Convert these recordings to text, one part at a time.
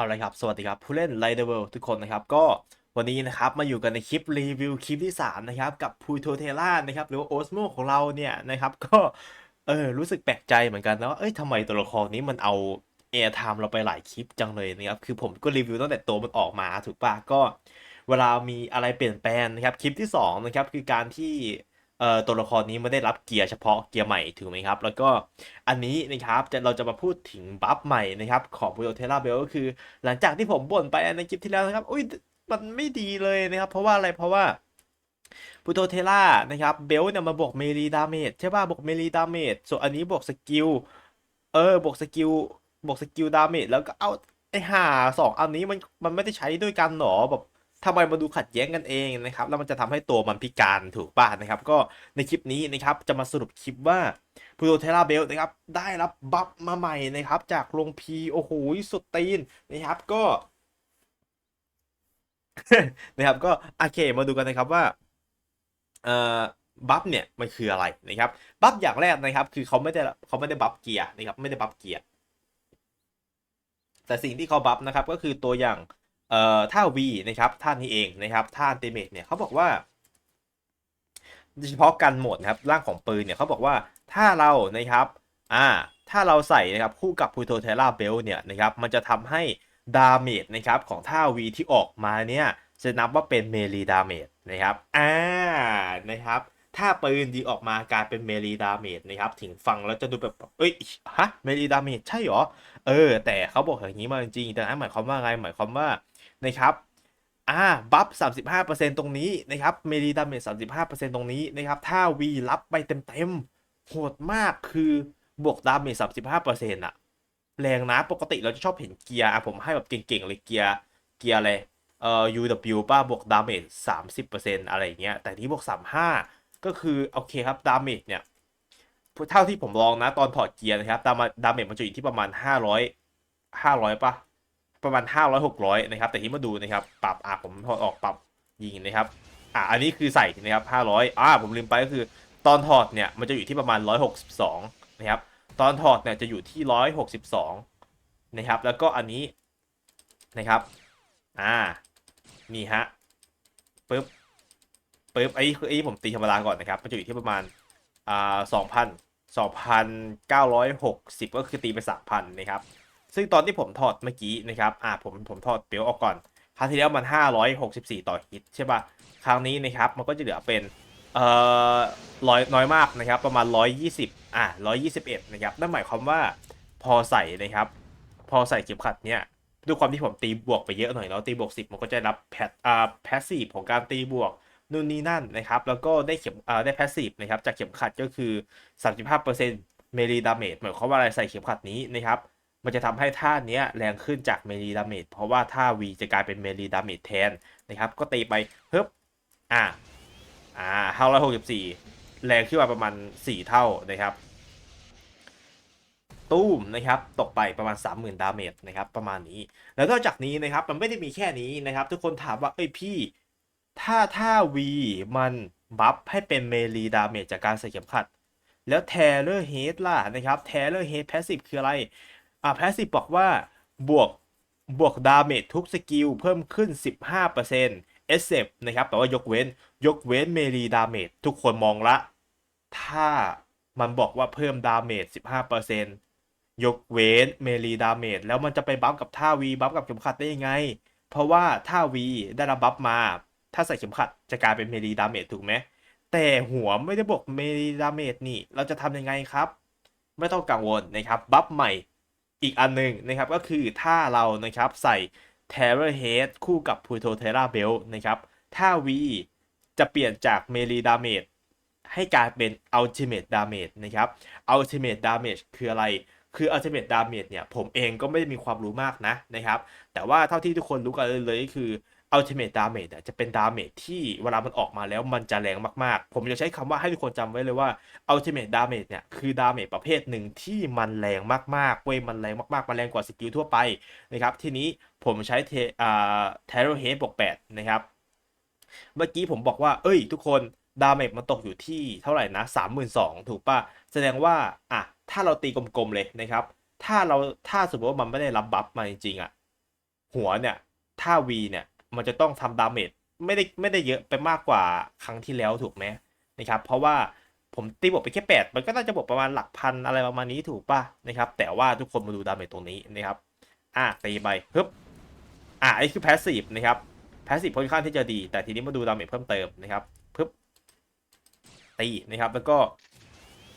เอาละครับ สวัสดีครับ ผู้เล่น Light the World ทุกคนนะครับ ก็วันนี้นะครับมาอยู่กันในคลิปรีวิวคลิปที่ 3 นะครับ กับพูโทเทล่านะครับ หรือว่าโอสโมของเราเนี่ยนะครับ ก็เออรู้สึกแปลกใจเหมือนกันนะว่าเอ้ยทำไมตัวละครนี้มันเอาแอร์ไทม์เราไปหลายคลิปจังเลยนะครับ คือผมก็รีวิวตั้งแต่ตัวมันออกมาถูกปะก็ เวลามีอะไรเปลี่ยนแปลงนะครับคลิปที่2นะครับคือการที่ เอ่อตัวละครนี้ไม่ได้รับเกียร์เฉพาะเกียร์ใหม่ถูกไหมครับ แล้วก็อันนี้นะครับจะเราจะมาพูดถึงบัฟใหม่นะครับของบูโ o เทล่าเบลก็คือ หลังจากที่ผมบ่นไปในคลิปที่แล้วนะครับอุ้ยมันไม่ดีเลยนะครับ เพราะว่าอะไรเพราะว่าบูโ o เทล่านะครับเบลเนี่ยมาบวกเมลีดาเมจใช่ป่ะบวกเมลีดาเมจส่วนอันนี้บวกสกิลเออบวกสกิลบวกสกิลดาเมจแล้วก็เอาไอ้ห่าสองอันนี้มันมันไม่ได้ใช้ด้วยกันหรอแบบ ทำไมมาดูขัดแย้งกันเองนะครับ แล้วมันจะทำให้ตัวมันพิการถูกป่ะนะครับ ก็ในคลิปนี้นะครับจะมาสรุปคลิปว่าพูโตเทราเบลนะครับได้รับบัฟมาใหม่นะครับจากลงพีโอ้โหสุดตีนนะครับก็นะครับก็โอเคมาดูกันนะครับว่าเอ่อบัฟเนี่ยมันคืออะไรนะครับบัฟอย่างแรกนะครับ คือเขาไม่ได้เขาไม่ได้บัฟเกียร์นะครับไม่ได้บัฟเกียร์แต่สิ่งที่เขาบัฟนะครับก็คือตัวอย่าง เอ่อท่า V นะครับท่านี้เองนะครับท่าอันติเมตเนี่ยเขาบอกว่าโดยเฉพาะกันโหมดนะครับร่างของปืนเนี่ยเขาบอกว่าถ้าเรานะครับอ่าถ้าเราใส่นะครับคู่กับพูโตเทล่าเบลเนี่ยนะครับมันจะทำให้ดาเมจนะครับของท่า V ที่ออกมาเนี่ยจะนับว่าเป็นเมลีดาเมจนะครับอ่านะครับถ้าปืนดีออกมากลายเป็นเมลีดาเมจนะครับถึงฟังแล้วจะดูแบบเอ้ยฮะเมลีดาเมจใช่หรอเออแต่เขาบอกอย่างนี้มาจริงๆแต่นั้นหมายความว่าไงหมายความว่า นะครับอ่าบัฟ35%ตรงนี้นะครับเมลีดาเมจ35%ตรงนี้นะครับถ้า V รับไปเต็มๆโหดมากคือบวกดาเมจ35%อะแรงนะปกติเราจะชอบเห็นเกียร์อะผมให้แบบเก่งๆเลยเกียร์เกียร์อะไรเอ่อ UW ป้าบวกดาเมจ30%อะไรอย่างเงี้ยแต่นี้บวก 35 ก็คือโอเคครับดาเมจเนี่ยเท่าที่ผมลองนะตอนถอดเกียร์นะครับดามดาเมจมันจะอยู่ที่ประมาณ 500 500ป่ะ ประมาณ 500 600 นะครับ แต่ที่มาดูนะครับ ปรับอะผมถอดออกปรับยิงนะครับ อะอันนี้คือใส่นะครับ 500 อ่าผมลืมไปก็คือตอนถอดเนี่ยมันจะอยู่ที่ประมาณ 162 นะครับ ตอนถอดเนี่ยจะอยู่ที่ 162 นะครับ แล้วก็อันนี้นะครับ อ่า นี่ฮะปึ๊บปึ๊บไอ้คือไอ้ผมตีธรรมดาก่อนนะครับ มันจะอยู่ที่ประมาณ อ่า 2,000 2,960 ก็คือตีไป 3,000 นะครับ ซึ่งตอนที่ผมถอดเมื่อกี้นะครับอ่าผมผมถอดเปลวออกก่อนครั้งที่แล้วมัน 564 ต่อฮิตใช่ปะครั้งนี้นะครับมันก็จะเหลือเป็นเอ่อร้อยน้อยมากนะครับประมาณ 120อ่า121นะครับนั่นหมายความว่าพอใส่นะครับ พอใส่เข็มขัดเนี่ยด้วยความที่ผมตีบวกไปเยอะหน่อยเนาะตีบวก 10 มันก็จะรับแพทอ่าแพสซีฟของการตีบวกนู่นนี่นั่นนะครับแล้วก็ได้เข็มอ่าได้แพสซีฟนะครับจากเข็มขัดก็คือ 35%เมลีดาเมจหมายความว่าอะไรใส่เข็มขัดนี้นะครับ มันจะทำให้ท่าเนี้ยแรงขึ้นจากเมลีดาเมจเพราะว่าท่า V จะกลายเป็นเมลีดาเมจแทนนะครับ ก็ตีไปเฮ้บอ่าอ่าห้าร้อยหกสิบสี่แรงขึ้นมาประมาณ 4 เท่านะครับ ตู้มนะครับ ตกไปประมาณ 30,000 ดาเมจนะครับ ประมาณนี้ แล้วนอกจากนี้นะครับ มันไม่ได้มีแค่นี้นะครับ ทุกคนถามว่า เอ้ยพี่ ถ้าท่า V มันบัฟให้เป็นเมลีดาเมจจากการใส่เข็มขัด แล้วเทเลอร์เฮดล่ะนะครับเทเลอร์เฮดแพสซีฟคืออะไร อ่าแพสซีฟบอกว่าบวกบวกดาเมจทุกสกิลเพิ่มขึ้น 15%เอสเซนะครับแต่ว่ายกเว้นยกเว้นเมลีดาเมจทุกคนมองละ ถ้ามันบอกว่าเพิ่มดาเมจ15%ยกเว้นเมลีดาเมจแล้วมันจะไปบัฟกับท่าวีบัฟกับเข็มขัดได้ยังไง เพราะว่าท่าวีได้รับบัฟมา ถ้าใส่เข็มขัดจะกลายเป็นเมลีดาเมจถูกไหมแต่หัวไม่ได้บวกเมลีดาเมจนี่ เราจะทำยังไงครับ ไม่ต้องกังวลนะครับ บัฟใหม่ อีกอันหนึ่งนะครับก็คือถ้าเรานะครับใส่ Terror Head คู่กับ Pluto Terra Belt นะครับถ้า V จะเปลี่ยนจากเมลีดาเมจให้กลายเป็น Ultimate Damage นะครับ Ultimate Damage คืออะไร คือ Ultimate Damage เนี่ยผมเองก็ไม่ได้มีความรู้มากนะนะครับ แต่ว่าเท่าที่ทุกคนรู้กันเลยก็คือ Ultimate Damage จะเป็น Damage ที่เวลามันออกมาแล้วมันจะแรงมากๆ ผมจะใช้คำว่าให้ทุกคนจำไว้เลยว่า Ultimate Damage เนี่ยคือ Damage ประเภทหนึ่งที่มันแรงมากๆเว้ยมันแรงมากๆ มันแรงกว่าสกิลทั่วไปนะครับ ทีนี้ผมใช้เทอ่า Terror Head บวก8นะครับ เมื่อกี้ผมบอกว่า เอ้ย ทุกคนดาเมจมันตกอยู่ที่เท่าไหร่นะ 32,000 ถูกปะแสดงว่าอะถ้าเราตีกลมๆเลยนะครับ ถ้าเราถ้าสมมติว่ามันไม่ได้รับบัฟมาจริงๆอะหัวเนี่ย ถ้า V เนี่ย มันจะต้องทำดาเมจไม่ได้ไม่ได้เยอะไปมากกว่าครั้งที่แล้วถูกไหมนะครับ เพราะว่าผมตีบวกไปแค่ 8 มันก็น่าจะบวกประมาณหลักพันอะไรประมาณนี้ถูกป่ะนะครับ แต่ว่าทุกคนมาดูดาเมจตรงนี้นะครับ อะตีไปฮึบอะอันนี้คือแพสซีฟนะครับแพสซีฟค่อนข้างที่จะดี แต่ทีนี้มาดูดาเมจเพิ่มเติมนะครับปึ๊บตีนะครับแล้วก็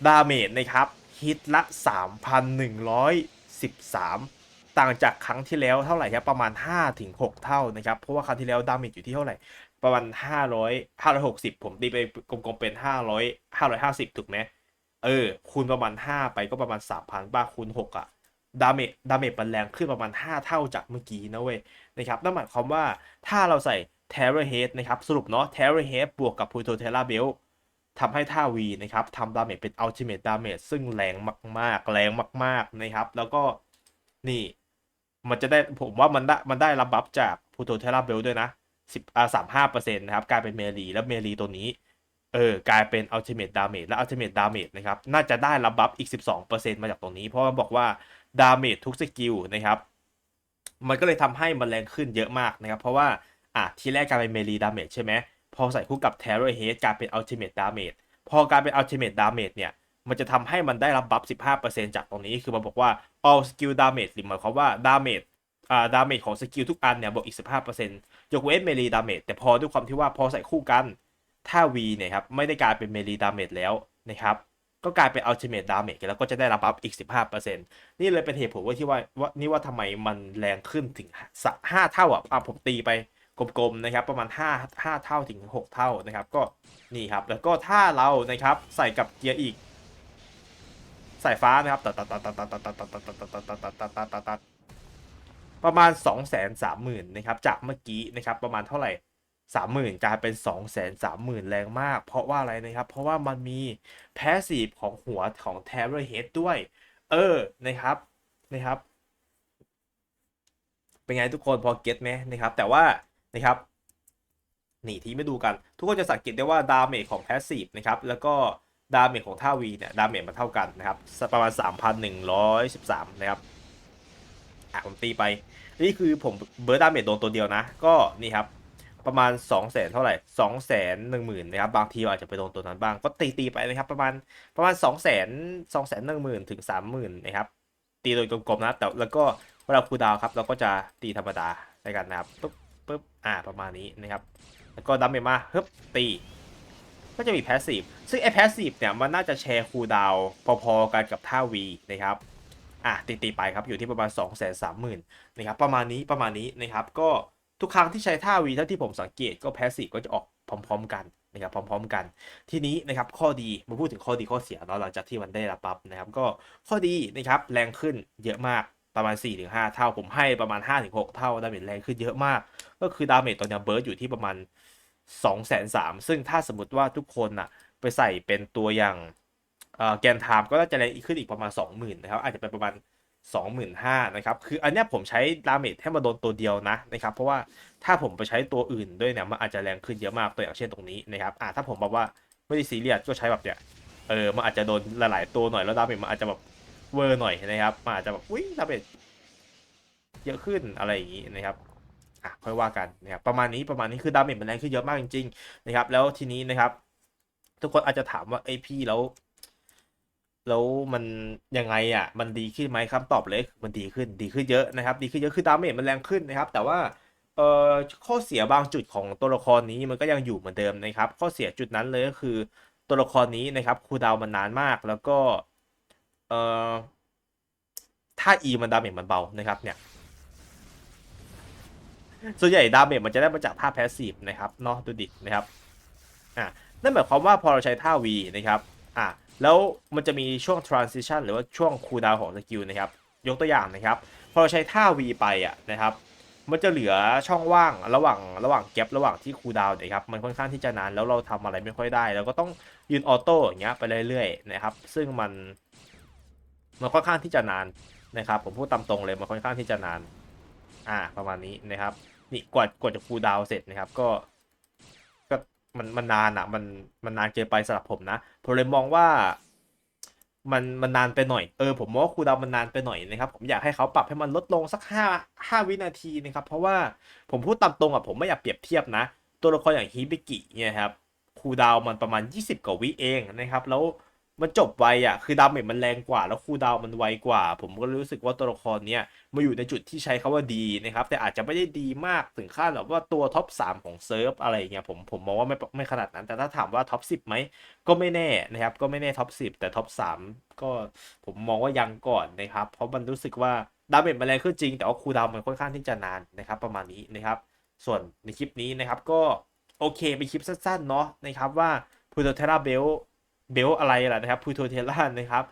ดาเมจนะครับฮิตละ 3,113 ต่างจากครั้งที่แล้วเท่าไหร่ครับประมาณ5-6เท่านะครับ เพราะว่าครั้งที่แล้วดาเมจอยู่ที่เท่าไหร่ ประมาณ 500 560 ผมตีไปกลมๆเป็น 500 550 ถูกไหมเออ คูณประมาณ 5 ไปก็ประมาณ 3,000บ้าคูณ 6 อะดาเมจดาเมจมันแรงขึ้นประมาณ 5 เท่าจากเมื่อกี้นะเว้ยนะครับนั่นหมายความว่าถ้าเราใส่ Terror Head นะครับ สรุปเนาะ Terror Head บวกกับ Pluto Terra Belt ทำให้ท่า V นะครับทำดาเมจเป็น Ultimate Damage ซึ่งแรงมาก ๆ แรงมาก ๆ นะครับ แล้วก็นี่ มันจะได้ผมว่ามันได้มันได้รับบัฟจาก Pluto Terra Belt ด้วยนะ10อ่า35%นต์นะครับกลายเป็นเมลีแล้วเมลีตัวนี้เออกลายเป็น Ultimate Damage และ Ultimate Damage นะครับน่าจะได้รับบัฟอีก 12%มาจากตรงนี้ เพราะมันบอกว่า Damage ทุกสกิลนะครับมันก็เลยทำให้มันแรงขึ้นเยอะมากนะครับ เพราะว่าอะทีแรกกลายเป็น Melee Damage ใช่ไหมพอใส่คู่กับ Terror Head กลายเป็น Ultimate Damage พอกลายเป็น Ultimate Damage เนี่ย มันจะทำให้มันได้รับบัฟ 15%จากตรงนี้ คือมันบอกว่า all skill damage หรือหมายความว่า damage อ่า damage ของสกิลทุกอันเนี่ยบวกอีก 15%ยกเว้น melee damage แต่พอด้วยความที่ว่าพอใส่คู่กัน ถ้า V เนี่ยครับ ไม่ได้กลายเป็น melee damage แล้วนะครับ ก็กลายเป็น ultimate damage แล้วก็จะได้รับบัฟอีก 15%นี่เลยเป็นเหตุผลว่าที่ว่าว่านี่ว่าทำไมมันแรงขึ้นถึงสะห้าเท่าอะอะผมตีไปกลมๆนะครับประมาณ 5 5 เท่าถึง 6 เท่านะครับ ก็นี่ครับแล้วก็ถ้าเรานะครับใส่กับเกียร์อีก สายฟ้านะครับตัดตัดตัดตัดตัดตัดตัดตัดตัดตัดตัดตัดตัดตัดตัดตัดตัดประมาณ2 3 0 0 0 0นะครับจากเมื่อกี้นะครับประมาณเท่าไหร่30,000กลายเป็น2 3 0 0 0 0แรงมาก เพราะว่าอะไรนะครับ เพราะว่ามันมีแพสซีฟของหัวของ Terror Head ด้วย เออนะครับนะครับ เป็นไงทุกคนพอเก็ตไหมนะครับ แต่ว่านะครับนี่ที่ไม่ดูกัน ทุกคนจะสังเกตได้ว่าดาเมจของแพสซีฟนะครับแล้วก็ ดาเมจของท่าวีเนี่ย ดาเมจมันเท่ากันนะครับ ประมาณ 3,113 นะครับ อะผมตีไป นี่คือผมเบิร์ดดาเมจโดนตัวเดียวนะ ก็นี่ครับ ประมาณ 2 0 0 0 0 0เท่าไหร่2 1 0 0 0 0นะครับ บางทีอาจจะไปโดนตัวนั้นบ้าง ก็ตีตีไปนะครับ ประมาณประมาณ2 0 0 0 0 0 2 1 0 0 0 0ถึง30,000นะครับ ตีโดยกลมๆนะ แต่แล้วก็เวลาคูดาวครับ เราก็จะตีธรรมดาในกันนะครับ ปุ๊บปุ๊บอ่า ประมาณนี้นะครับ แล้วก็ดัมเมจมาฮึบตี ก็จะมีแพสซีฟซึ่งไอ้แพสซีฟเนี่ยมันน่าจะแชร์คูลดาวพอๆกันกับท่า V นะครับอะตีตีไปครับอยู่ที่ประมาณ 2 3 0 0 0 0นะครับประมาณนี้ประมาณนี้นะครับก็ทุกครั้งที่ใช้ท่า V เท่าที่ผมสังเกตก็แพสซีฟก็จะออกพร้อม ๆ กันนะครับพร้อม ๆ กัน ทีนี้นะครับข้อดีมาพูดถึงข้อดีข้อเสียเนาะหลังจากที่มันได้รับปั๊บนะครับก็ข้อดีนะครับแรงขึ้นเยอะมากประมาณ 4-5 เท่าผมให้ประมาณ 5-6 เท่าดาเมจแรงขึ้นเยอะมาก ก็คือดาเมจตอนนี้เบิร์ดอยู่ที่ประมาณ 2 3 0 0 0ซึ่งถ้าสมมติว่าทุกคนน่ะไปใส่เป็นตัวอย่างแกนไทม์ก็จะแรงขึ้นอีกประมาณ 20,000นะครับอาจจะเป็นประมาณ25,000นะครับคืออันนี้ผมใช้ดาเมจให้มาโดนตัวเดียวนะนะครับเพราะว่าถ้าผมไปใช้ตัวอื่นด้วยเนี่ยมันอาจจะแรงขึ้นเยอะมากตัวอย่างเช่นตรงนี้นะครับอ่าถ้าผมบอกว่าไม่ได้ซีเรียสก็ใช้แบบเนี้ยเออมันอาจจะโดนหลายๆตัวหน่อยแล้วดาเมจมันอาจจะแบบเวอร์หน่อยนะครับมันอาจจะแบบอุ้ยดาเมจเยอะขึ้นอะไรอย่างงี้นะครับ อะค่อยว่ากันนะครับประมาณนี้ประมาณนี้คือดาเมจมันแรงขึ้นเยอะมากจริงๆนะครับ แล้วทีนี้นะครับ ทุกคนอาจจะถามว่าไอพี่แล้ว แล้วมันยังไงอะ มันดีขึ้นไหมคำตอบเลยมันดีขึ้นดีขึ้นเยอะนะครับ ดีขึ้นเยอะคือดาเมจมันแรงขึ้นนะครับ แต่ว่าเอ่อข้อเสียบางจุดของตัวละครนี้มันก็ยังอยู่เหมือนเดิมนะครับ ข้อเสียจุดนั้นเลยก็คือตัวละครนี้นะครับคูดาวมันนานมากแล้วก็เอ่อถ้า E มันดาเมจมันเบานะครับเนี่ย ส่วนใหญ่ดาเมจมันจะได้มาจากท่าแพสซีฟนะครับเนาะดูดินะครับอะนั่นหมายความว่าพอเราใช้ท่า V นะครับอะแล้วมันจะมีช่วง transition หรือว่าช่วงคูลดาวของสกิลนะครับ ยกตัวอย่างนะครับ พอเราใช้ท่า V ไปอะนะครับ มันจะเหลือช่องว่างระหว่างระหว่างแกลระหว่างที่คูลดาวน์นะครับ มันค่อนข้างที่จะนานแล้วเราทำอะไรไม่ค่อยได้แล้วก็ต้องยืนออโต้อย่างเงี้ยไปเรื่อยๆนะครับ ซึ่งมันมันค่อนข้างที่จะนานนะครับ ผมพูดตามตรงเลยมันค่อนข้างที่จะนาน อ่า ประมาณนี้นะครับ นี่กว่ากว่าจะคูลดาวเสร็จนะครับก็ก็มันมันนานอะมันมันนานเกินไปสำหรับผมนะผมเลยมองว่ามันมันนานไปหน่อยเออผมมองว่าคูลดาวมันนานไปหน่อยนะครับ ผมอยากให้เขาปรับให้มันลดลงสักห้าห้าวินาทีนะครับเพราะว่าผมพูดตามตรงอะผมไม่อยากเปรียบเทียบนะ ตัวละครอย่างฮิบิกิเนี่ยครับคูดาวมันประมาณ 20 กว่าวิเองนะครับแล้ว มันจบไวอะคือดาเมจมันแรงกว่า แล้วคูลดาวมันไวกว่า ผมก็รู้สึกว่าตัวละครเนี้ยมาอยู่ในจุดที่ใช้คาว่าดีนะครับ แต่อาจจะไม่ได้ดีมากถึงขั้นแบบว่าตัวท็อป 3 ของเซิร์ฟอะไรเงี้ยผมผมมองว่าไม่ไม่ขนาดนั้น แต่ถ้าถามว่าท็อป 10ไหมก็ไม่แน่นะครับ ก็ไม่แน่ท็อป 10 แต่ท็อป 3 ก็ผมมองว่ายังก่อนนะครับ เพราะมันรู้สึกว่าดาเมจมันแรงขึ้นจริง แต่ว่าคูลดาวมันค่อนข้างที่จะนานนะครับ ประมาณนี้นะครับ ส่วนในคลิปนี้นะครับก็โอเคเป็นคลิปสั้นๆเนาะนะครับว่าพูโตเทราเบล เบลอะไรล่ะนะครับพูโตเทรานะครับ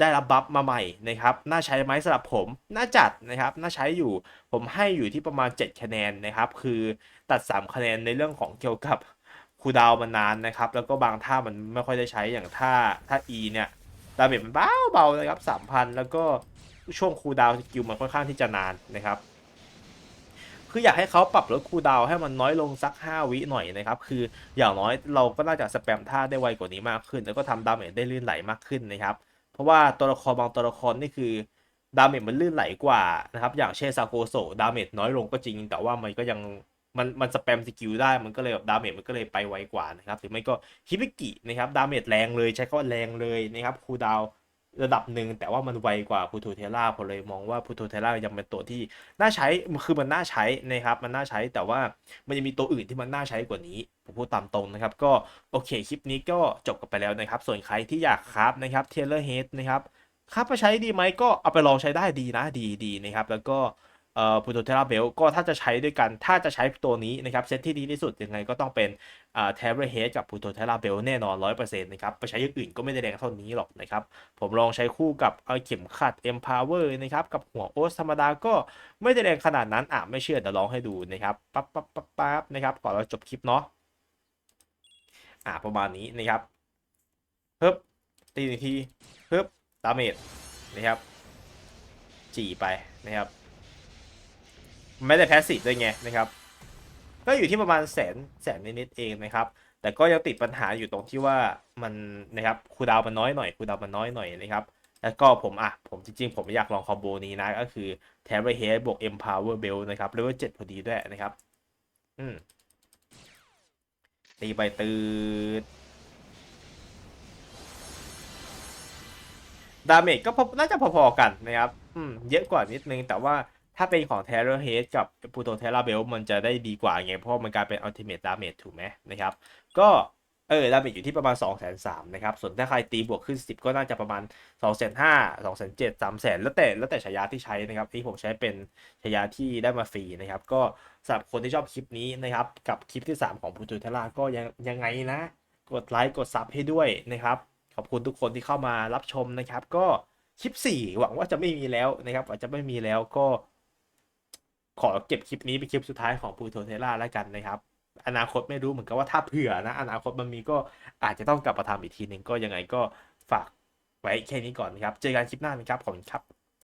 ได้รับบัฟมาใหม่นะครับน่าใช้ไหมสำหรับผมน่าจัดนะครับน่าใช้อยู่ผมให้อยู่ที่ประมาณ 7 คะแนนนะครับ คือตัด 3 คะแนนในเรื่องของเกี่ยวกับคูดาวมันานนะครับ แล้วก็บางท่ามันไม่ค่อยได้ใช้อย่างท่าท่า E เนี่ยดาเมจมันเบาเบาๆนะครับ3,000 แล้วก็ช่วงคูดาวสกิลมันค่อนข้างที่จะนานนะครับ คืออยากให้เขาปรับลดคูดาวให้มันน้อยลงสัก 5 วิหน่อยนะครับ คืออย่างน้อยเราก็น่าจะสแปมท่าได้ไวกว่านี้มากขึ้น แล้วก็ทำดาเมจได้ลื่นไหลมากขึ้นนะครับ เพราะว่าตัวละครบางตัวละครนี่คือดาเมจมันลื่นไหลกว่านะครับ อย่างเช่นซาโกโซดาเมจน้อยลงก็จริง แต่ว่ามันก็ยังมันมันสแปมสกิลได้มันก็เลยแบบดาเมจมันก็เลยไปไวกว่านะครับหรือไม่ก็ฮิบิกินะครับดาเมจแรงเลยใช้คำว่าแรงเลยนะครับคูดาว ระดับหนึ่งแต่ว่ามันไวกว่าพูโตเทล่าผมเลยมองว่าพูโตเทล่ายังเป็นตัวที่น่าใช้คือมันน่าใช้นะครับมันน่าใช้แต่ว่ามันยังมีตัวอื่นที่มันน่าใช้กว่านี้ผมพูดตามตรงนะครับ ก็โอเคคลิปนี้ก็จบกันไปแล้วนะครับ ส่วนใครที่อยากครับนะครับเทเลอร์เฮดนะครับครับมาใช้ดีไหมก็เอาไปลองใช้ได้ดีนะดีดีนะครับ แล้วก็ เอ่อพูโตเทราเบลก็ถ้าจะใช้ด้วยกันถ้าจะใช้ตัวนี้นะครับเซตที่ดีที่สุดยังไงก็ต้องเป็นอ่าเทเลอร์เฮดกับพูโตเทราเบลแน่นอน100%นต์นะครับไปใช้อย่างอื่นก็ไม่ได้แรงเท่านี้หรอกนะครับ ผมลองใช้คู่กับเอาเข็มขัด Empower นะครับกับหัวโอสธรรมดาก็ไม่ได้แรงขนาดนั้นอะไม่เชื่อเดี๋ยวลองให้ดูนะครับปั๊บปั๊บปั๊บปั๊บนะครับก่อนเราจบคลิปเนาะอ่าประมาณนี้นะครับเพิ่มตีหนึ่งทีเพิ่มดาเมจนะครับจีไปนะครับ ไม่ได้แพสซีฟด้วยไงนะครับ ก็อยู่ที่ประมาณแสนแสนนิดๆเองนะครับ แต่ก็ยังติดปัญหาอยู่ตรงที่ว่ามันนะครับคูดาวมันน้อยหน่อยคูดาวมันน้อยหน่อยนะครับแล้วก็ผมอะผมจริงๆ ผมอยากลองคอมโบนี้นะ ก็คือแทบอร์เฮดบวก Empower Belt นะครับเลเวลเจ็ดพอดีด้วยนะครับ อืมตีไปตืดดาเมจก็พอน่าจะพอๆกันนะครับ อืม เยอะกว่านิดนึงแต่ว่า ถ้าเป็นของ Terror Head กับ Pluto Terra b e l มันจะได้ดีกว่าไง เพราะมันกลายเป็น Ultimate Damage ถูกไหมนะครับ ก็เออดาเมจอยู่ที่ประมาณ 2 3 0 0 0นะครับ ส่วนถ้าใครตีบวกขึ้น 10 ก็น่าจะประมาณ 2 5 0 0 0 2 7 0 0 3 0 0 0แล้วแต่แล้วแต่ฉายาที่ใช้นะครับ ที่ผมใช้เป็นฉายาที่ได้มาฟรีนะครับ ก็สำหรับคนที่ชอบคลิปนี้นะครับ กับคลิปที่ 3 ของ Pluto Terra ก็ยังยังไงนะ กดไลค์กดซับให้ด้วยนะครับ ขอบคุณทุกคนที่เข้ามารับชมนะครับ ก็คลิป 4 หวังว่าจะไม่มีแล้วนะครับ อาจจะไม่มีแล้วก็ ขอเก็บคลิปนี้เป็นคลิปสุดท้ายของปูโทเทล่าแล้วกันนะครับ อนาคตไม่รู้เหมือนกันว่าถ้าเผื่อนะ อนาคตมันมีก็อาจจะต้องกลับมาทำอีกทีหนึ่งก็ยังไงก็ฝากไว้แค่นี้ก่อนนะครับ เจอกันคลิปหน้านะครับขอบคุณครับ